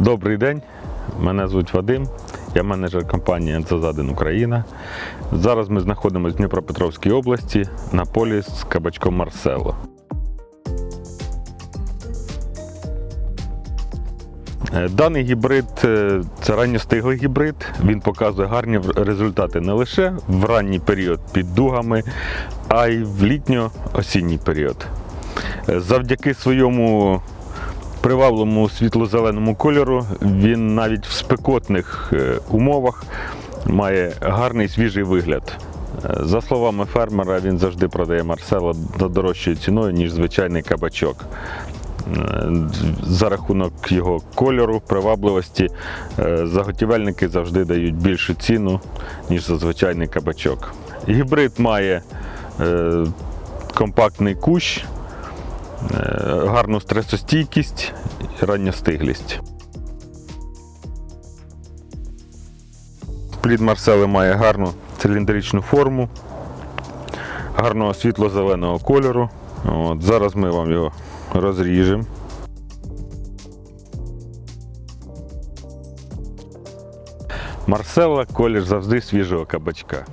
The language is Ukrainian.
Добрий день, мене звуть Вадим, я менеджер компанії «Енцозадин Україна. Зараз ми знаходимося в Дніпропетровській області на полі з кабачком Марсело. Е, Даний гібрид е, це ранньостиглий гібрид. Він показує гарні результати не лише в ранній період під дугами, а й в літньо-осінній період. Е, Завдяки своєму привабливому світло-зеленому кольору він навіть в спекотних е, умовах має гарний свіжий вигляд. Е, За словами фермера, він завжди продає Марсело за дорожчою ціною, ніж звичайний кабачок. Е, За рахунок його кольору, привабливості, заготівельники завжди дають більшу ціну, ніж за звичайний кабачок. Гібрид має компактний кущ, гарну стресостійкість і ранньостиглість. Плід Марсели має гарну циліндричну форму, гарного світло-зеленого кольору. От, зараз ми вам його розріжемо. Марсела колір завжди свіжого кабачка.